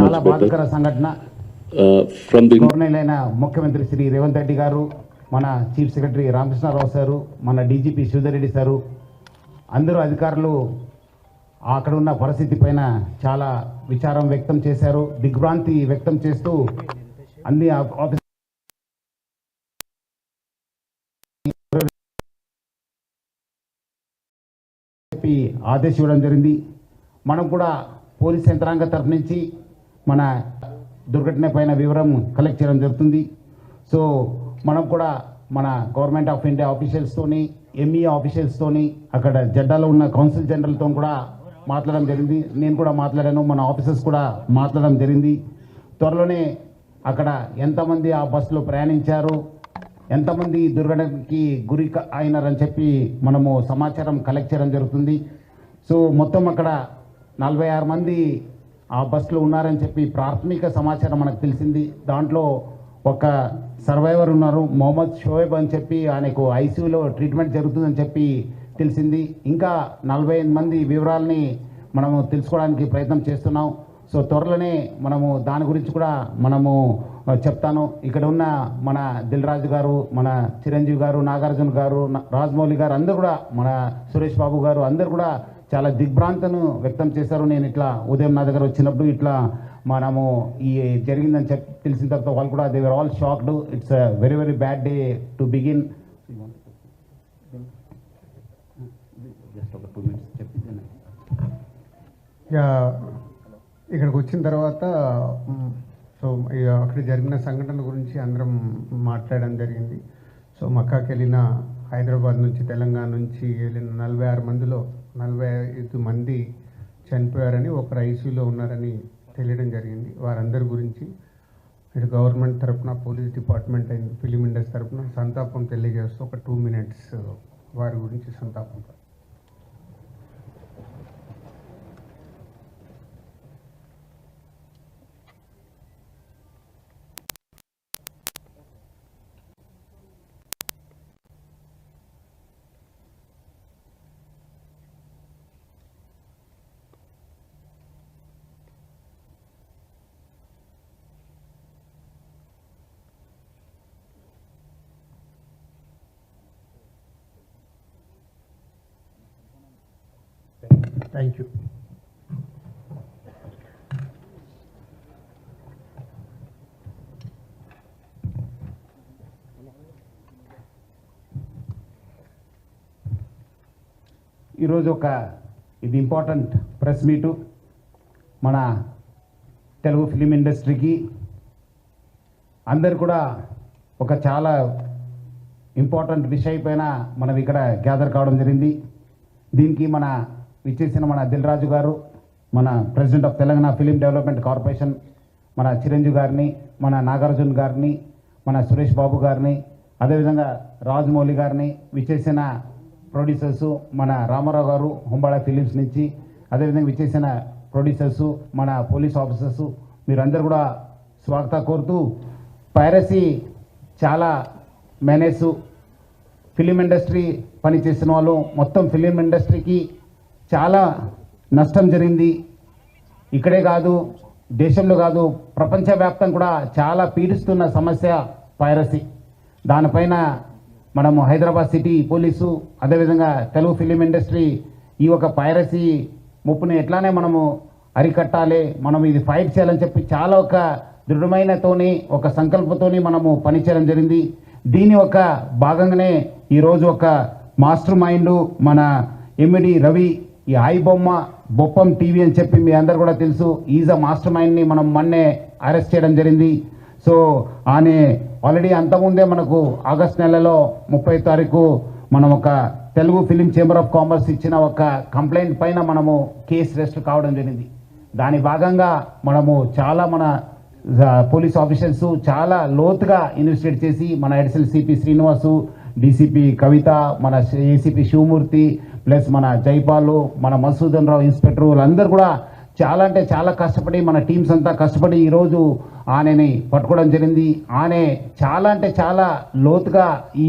చాలా. బాధకర సంఘటన Uh, ముఖ్యమంత్రి శ్రీ రేవంత్ రెడ్డి గారు మన చీఫ్ సెక్రటరీ రామకృష్ణారావు సారు మన డీజీపీ శివధర్ రెడ్డి సారు అందరూ అధికారులు అక్కడ ఉన్న పరిస్థితి పైన చాలా విచారం వ్యక్తం చేశారు దిగ్భ్రాంతి వ్యక్తం చేస్తూ అన్ని ఆఫ్- ఆఫీస్ ఆదేశం ఇవ్వడం జరిగింది మనం కూడా పోలీస్ యంత్రాంగ తరఫు నుంచి మన దుర్ఘటన పైన వివరం కలెక్ట్ చేయడం జరుగుతుంది. సో మనం కూడా మన గవర్నమెంట్ ఆఫ్ ఇండియా ఆఫీషియల్స్తోని ఎంఈ ఆఫీషియల్స్తోని అక్కడ జెడ్డాలో ఉన్న కౌన్సిల్ జనరల్తో కూడా మాట్లాడడం జరిగింది. నేను కూడా మాట్లాడాను మన ఆఫీసర్స్ కూడా మాట్లాడడం జరిగింది. త్వరలోనే అక్కడ ఎంతమంది ఆ బస్సులో ప్రయాణించారు ఎంతమంది దుర్ఘటనకి గురి అయినారని చెప్పి మనము సమాచారం కలెక్ట్ చేయడం జరుగుతుంది. సో మొత్తం అక్కడ నలభై ఆరు మంది ఆ బస్సులో ఉన్నారని చెప్పి ప్రాథమిక సమాచారం మనకు తెలిసింది. దాంట్లో ఒక సర్వైవర్ ఉన్నారు మొహమ్మద్ షోయబ్ అని చెప్పి ఆయనకు ఐసీయూలో ట్రీట్మెంట్ జరుగుతుందని చెప్పి తెలిసింది. ఇంకా నలభై మంది వివరాలని మనము తెలుసుకోవడానికి ప్రయత్నం చేస్తున్నాం. సో త్వరలోనే మనము దాని గురించి కూడా మనము చెప్తాను. ఇక్కడ ఉన్న మన దిల్ రాజు గారు మన చిరంజీవి గారు నాగార్జున గారు రాజమౌళి గారు అందరూ కూడా మన సురేష్ బాబు గారు అందరూ కూడా చాలా దిగ్భ్రాంతను వ్యక్తం చేశారు. నేను ఇట్లా ఉదయం నా దగ్గర వచ్చినప్పుడు ఇట్లా మనము ఈ జరిగిందని చెప్పి తెలిసిన తర్వాత వాళ్ళు కూడా they were all shocked it's very very bad day to begin ఇక ఇక్కడికి వచ్చిన తర్వాత సో ఇక అక్కడ జరిగిన సంఘటన గురించి అందరం మాట్లాడడం జరిగింది. సో మక్కాకి వెళ్ళిన హైదరాబాద్ నుంచి తెలంగాణ నుంచి వెళ్ళిన నలభై ఆరు మందిలో నలభై ఐదు మంది చనిపోయారని ఒకరు ఐసీయూలో ఉన్నారని తెలియడం జరిగింది. వారందరి గురించి ఇటు గవర్నమెంట్ తరపున police department and film industry తరపున సంతాపం తెలియజేస్తూ ఒక టూ మినిట్స్ వారి గురించి సంతాపం థ్యాంక్ యూ ఈరోజు ఒక ఇది ఇంపార్టెంట్ ప్రెస్ మీటు మన తెలుగు ఫిలిం ఇండస్ట్రీకి అందరు కూడా ఒక చాలా ఇంపార్టెంట్ విషయం పైన మనం ఇక్కడ గ్యాదర్ కావడం జరిగింది. దీనికి మన విచ్చేసిన మన దిల్ రాజు గారు మన president of Telangana film development corporation మన చిరంజీవి గారిని మన నాగార్జున గారిని మన సురేష్ బాబు గారిని అదేవిధంగా రాజమౌళి గారిని విచ్చేసిన ప్రొడ్యూసర్స్ మన రామారావు గారు హుంబాళ ఫిలిమ్స్ నుంచి అదేవిధంగా విచ్చేసిన ప్రొడ్యూసర్స్ మన పోలీస్ ఆఫీసర్స్ మీరందరూ కూడా స్వాగత కోరుతూ పైరసీ చాలా మేనేజ్ ఫిలిం ఇండస్ట్రీ పనిచేసిన వాళ్ళు మొత్తం ఫిలిం ఇండస్ట్రీకి చాలా నష్టం జరిగింది. ఇక్కడే కాదు దేశంలో కాదు ప్రపంచవ్యాప్తం కూడా చాలా పీడిస్తున్న సమస్య పైరసీ. దానిపైన మనము హైదరాబాద్ సిటీ పోలీసు అదేవిధంగా తెలుగు ఫిలిం ఇండస్ట్రీ ఈ ఒక పైరసీ ముప్పుని ఎట్లానే మనము అరికట్టాలి మనం ఇది ఫైట్ చేయాలని చెప్పి చాలా ఒక దృఢమైనతోని ఒక సంకల్పంతోని మనము పనిచేయడం జరిగింది. దీని ఒక భాగంగానే ఈరోజు ఒక మాస్టర్ మైండ్ మన ఎమ్మిడి రవి ఈ ఆయి బొమ్మ బొప్పం టీవీ అని చెప్పి మీ అందరు కూడా తెలుసు. ఈజ్ అ మాస్టర్ మైండ్ని మనం మొన్నే అరెస్ట్ చేయడం జరిగింది. సో ఆయన ఆల్రెడీ అంతకుముందే మనకు ఆగస్ట్ నెలలో ముప్పై తారీఖు మనం ఒక Telugu film chamber of commerce ఇచ్చిన ఒక కంప్లైంట్ పైన మనము కేసు రిజిస్టర్ కావడం జరిగింది. దాని భాగంగా మనము చాలా మన పోలీస్ ఆఫీసర్స్ చాలా లోతుగా ఇన్వెస్టిగేట్ చేసి మన additional CP Srinivasu DCP Kavitha మన ఏసీపీ శివమూర్తి ప్లస్ మన జైపాలు మన మసూదన్ రావు ఇన్స్పెక్టర్ వాళ్ళందరూ కూడా చాలా అంటే చాలా కష్టపడి మన టీమ్స్ అంతా కష్టపడి ఈరోజు ఆయనని పట్టుకోవడం జరిగింది. ఆనే చాలా అంటే చాలా లోతుగా ఈ